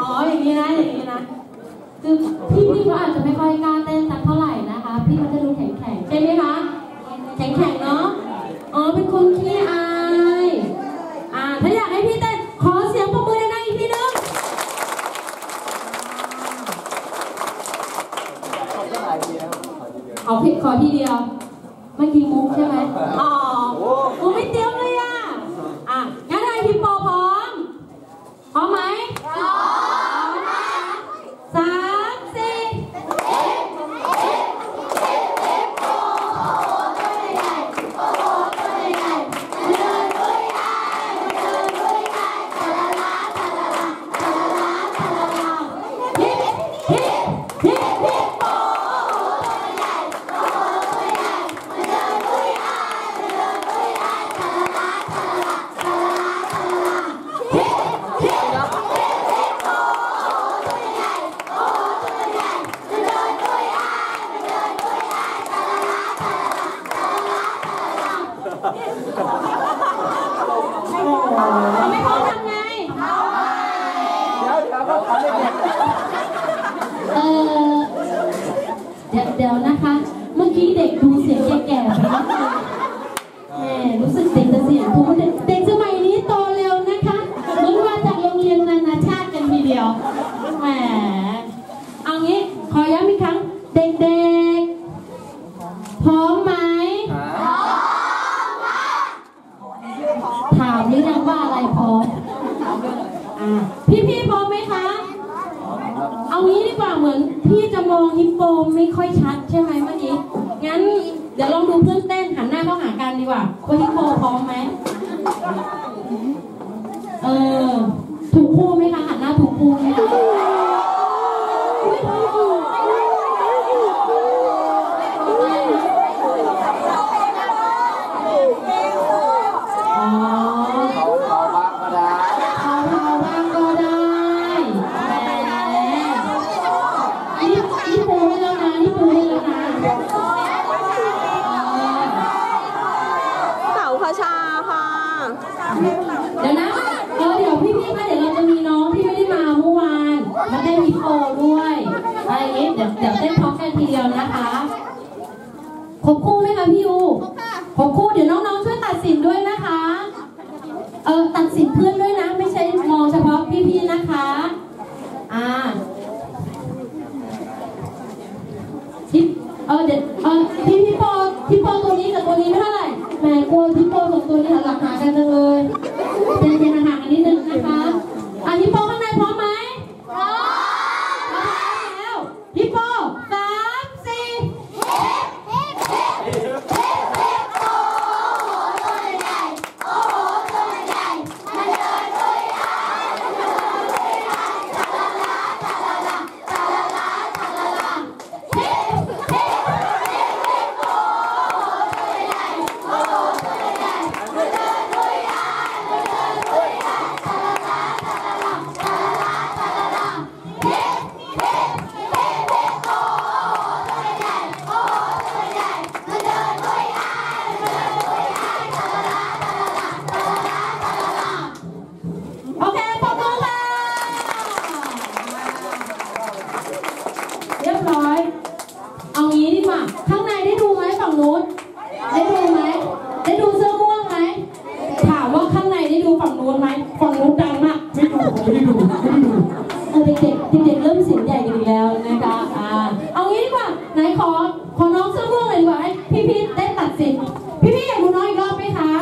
อ๋ออย่างนี้นะอย่างนี้นะคือพี่พี่เขาอาจจะไม่ค่อยกล้าเต้นสักเท่าไหร่นะคะ พี่เขาจะดูแข็งแข็งๆใช่ไหมคะแข็งแข็งๆเนาะอ๋อเป็นคนขี้อายอ่าถ้าอยากให้พี่เต้นขอเสียงปรบมือดังๆอีกทีนึงเอาผิดขอทีเดียวเมื่อกี้มุกใช่ไหมอ๋อโอ้ไม่เตรียมเลยอะอะงั้นไอพี่ปอพร้อม พร้อมไหมพร้อมสามสี่ฮิปฮิปฮิปฮิปเอาไม่พร้อมทำไง เดี๋ยวเดี๋ยวก็ขอเด็ก เออเดี๋ยวเดี๋ยวนะคะ เมื่อกี้เด็กดูเสียงแก่ๆไปนิดนึงแหม รู้สึกเด็กจะเสียงทุกเด็กเด็กสมัยนี้โตเร็วนะคะเหมือนมาจากโรงเรียนนานาชาติกันทีเดียวแหมเอางี้ขอย้ำอีกครั้ง เด็กๆ พร้อมไหมถามหรือยังว่าอะไรพร้อมอ่พี่ๆพร้อมไหมคะ เอางี้ดีกว่าเหมือนพี่จะมองฮิปโปไม่ค่อยชัดใช่ไหมเมื่อกี้งั้น เดี๋ยวลองดูเพื่อนเต้นหันหน้าเข้าหากันดีกว่าว่าฮิปโปพร้อมไหมเออถูกคู่ไหมคะหันหน้าถูกคู่ไหมคะอุ๊ยถูกอะไรนะอ๋อ เขาเขาบ้างก็ได้ เขาเราบ้างก็ได้แหมนี่นี่ปูให้แล้วนะนี่ปูให้แล้วนะเออ เสาคชาค่ะ เดี๋ยวนะเออเดี๋ยวพี่พี่ๆคะเดี๋ยวเราจะมีน้องที่ไม่ได้มาเมื่อวานมาเต้นฮิปโปด้วยอะไรอย่างงี้เดี๋ยวเดี๋ยวเต้นพร้อมกันทีเดียวนะคะครบคู่ไหมคะพี่ยูครบคู่เดี๋ยวน้องๆช่วยตัดสินด้วยนะคะเออตัดสินเพื่อนด้วยนะ ไม่ใช่มองเฉพาะพี่ๆนะคะอ่าทิปเออเดี๋ยวเออพี่พี่ปอพี่ปอตัวนี้กับตัวนี้ไม่เท่าไหร่แหมกลัวพี่ปอสองตัวนี้หันหลังหากันจังเลยเย็นเย็นห่างๆกันนิดนึงนะคะอะพี่ปอข้างในพร้อมไหมพร้อมพร้อมแล้วพี่ปอสามสี่โอเคปรบมือค่ะเรียบร้อย เอางี้ดีกว่า ข้างในได้ดูไหมฝั่งนู้น ได้ดูไหม ได้ดูเสื้อม่วงไหม ถามว่าข้างในได้ดูฝั่งนู้นไหม ฝั่งนู้นดังมาก ไม่ดูไม่ได้ดูไม่ได้ดู เออเด็กๆเด็กๆเริ่มเสียงใหญ่กันอีกแล้วนะคะอ่าเอางี้ดีกว่า ไหนขอ ขอน้องเสื้อม่วงเลยดีกว่าให้พี่ๆได้ตัดสิน พี่ๆอยากดูน้องอีกรอบไหมคะ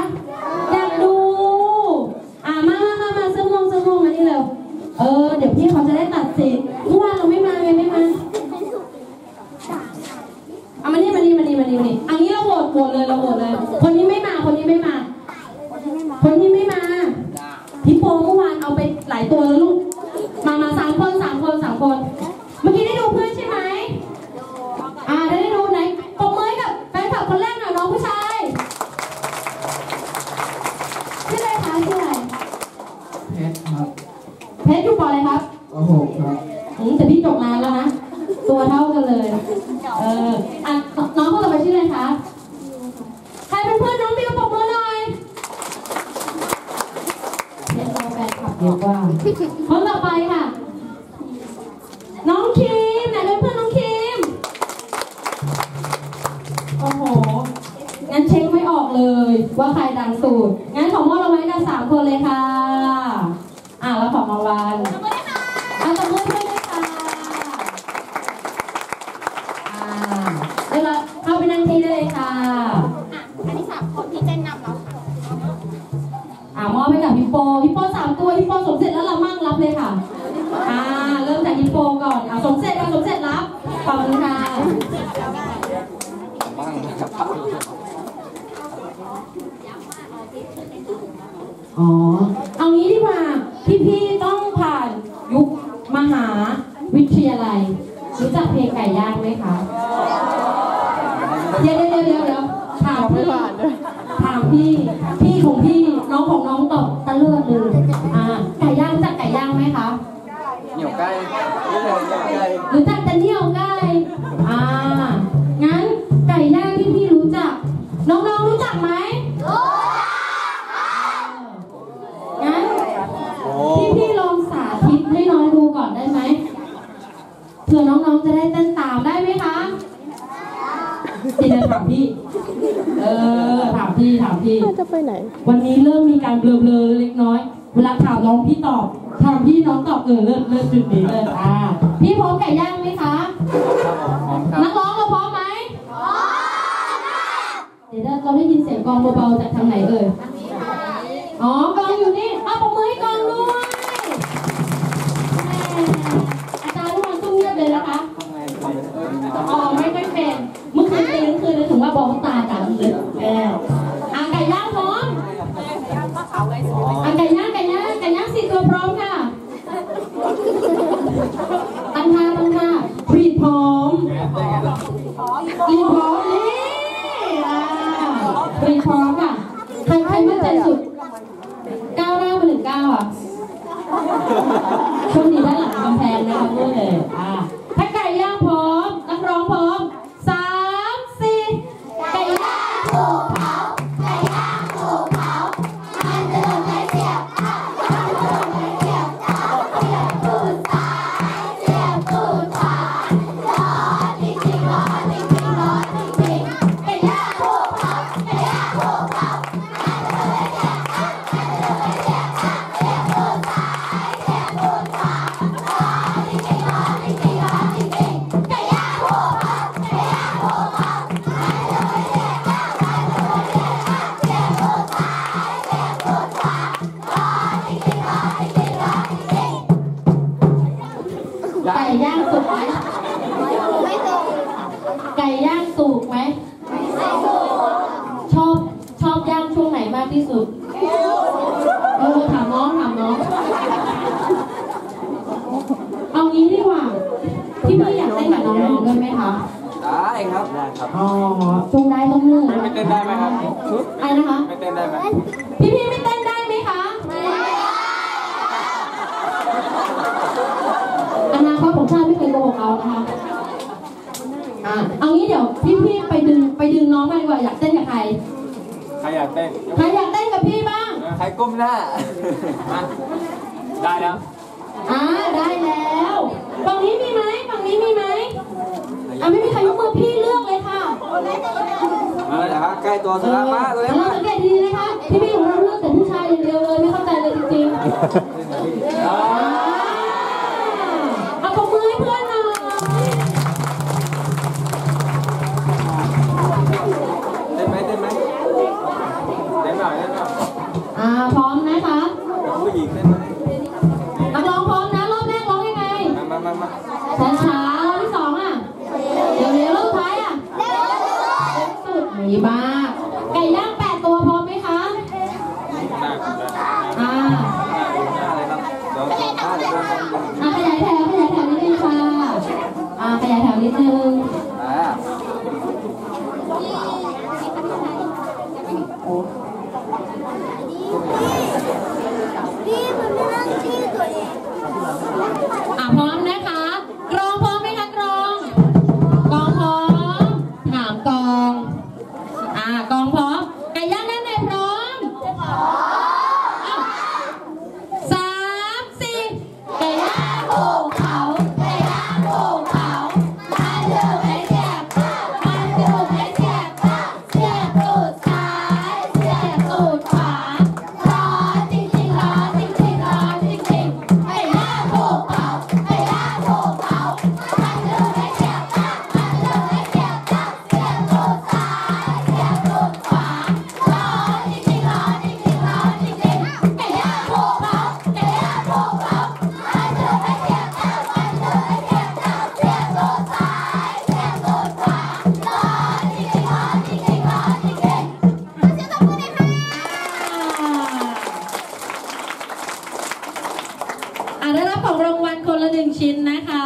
อยากดู อ่ามามามามาเสื้อม่วงเสื้อม่วงมานี่เร็ว เออ เดี๋ยวพี่เขาจะได้ตัดสินเมื่อวานเราไม่มาไงไม่มา เอามานี่มานี่มานี่มานี่มานี่อันนี้เราโหวตโหวตเลยเราโหวตเลย คนนี้ไม่มา คนนี้ไม่มา คนนี้ไม่มา พี่โปเมื่อวานเอาไปหลายตัวแล้วลูก มามาสามคนสามคนสามคน เมื่อกี้ได้ดูเพื่อนใช่ไหมอ่าได้ดูไหนปรบมือให้กับแฟนคลับคนแรกหน่อยน้องผู้ชายชื่ออะไรคะชื่ออะไร เพชรครับ เพชรอยู่ปออะไรครับ โอ้โหครับ อืมแต่พี่จบนานแล้วนะ ตัวเท่ากันเลย เอออะน้องคนต่อไปชื่ออะไรคะ ใครเป็นเพื่อนน้องบิวปรบมือหน่อย เพชรเราแฟนคลับเยกว่าคนต่อไปค่ะ น้องคิมไหนเป็นเพื่อนน้องคิมโอ้โหงั้นเช็คไม่ออกเลย ว่าใครดังสุดงั้นขอมอบรางวัลให้กันสามคนเลยค่ะ อะแล้วของรางวัล อ๋อ เอางี้ดีกว่าพี่พี่ๆต้องผ่านยุคมหาวิทยาลัย รู้จักเพลงไก่ย่างไหมคะเดี๋ยวเดี๋ยวเดี๋ยวเดี๋ยวถามพี่ถามพี่ พี่ของพี่น้องของน้องตอบตะเลือดเลยอ่าไก่ย่างรู้จักไก่ย่างไหมคะเหนียวใกล้เหนียวใกล้รู้จักแต่เหนียวไก่ พี่ถามพี่จะไปไหน วันนี้เริ่มมีการเบลอๆเล็กน้อย เวลาถามน้องพี่ตอบถามพี่น้องตอบเออเลิศเลิศจุดนี้เลยอ่าพี่พร้อมไก่ย่างไหมคะพร้อมครับนักร้องเราพร้อมไหมพร้อมเดี๋ยวเราได้ยินเสียงกลองเบาๆจากทางไหนเอ่ยอ๋อกลองอยู่นี่เอา อีพร้อมค่ะ ใครใครมั่นใจสุดก้าวหน้าไปถึงก้าวอะช่วงนี้ด้านหลังกำแพงนะคะพูดเลยอ่า สุด เออถามน้องถามน้อง เอางี้ดีกว่าพี่พี่อยากเต้นกับน้องๆด้วยไหมคะ ได้ครับได้ครับอ๋อช่วงได้ต้องเลือกไม่เต้นได้ไหมครับอะไรนะคะ ไม่เต้นได้ไหมพี่พี่ไม่เต้นได้ไหมคะอนาคตของชาติไม่เคยโกหกเรานะคะอะเอางี้เดี๋ยวพี่พี่ไปดึงไปดึงน้องมาดีกว่าอยากเต้นกับใคร ใครอยากเต้น ใครอยาก ใครก้มหน้ามาได้แล้ว อ่าได้แล้วฝั่งนี้มีไหมฝั่งนี้มีไหมอะไม่มีใครยกมือพี่เลือกเลยค่ะมาแล้วนะครับใกล้ตัวเอสุดอแล้วมาตัวนี้เรามาสังเกตดีๆนะคะพี่พี่ของเราเลือกแต่ผู้ชายอย่างเดียวเลยไม่เข้าใจเลยจริงๆ ชิ้นนะคะ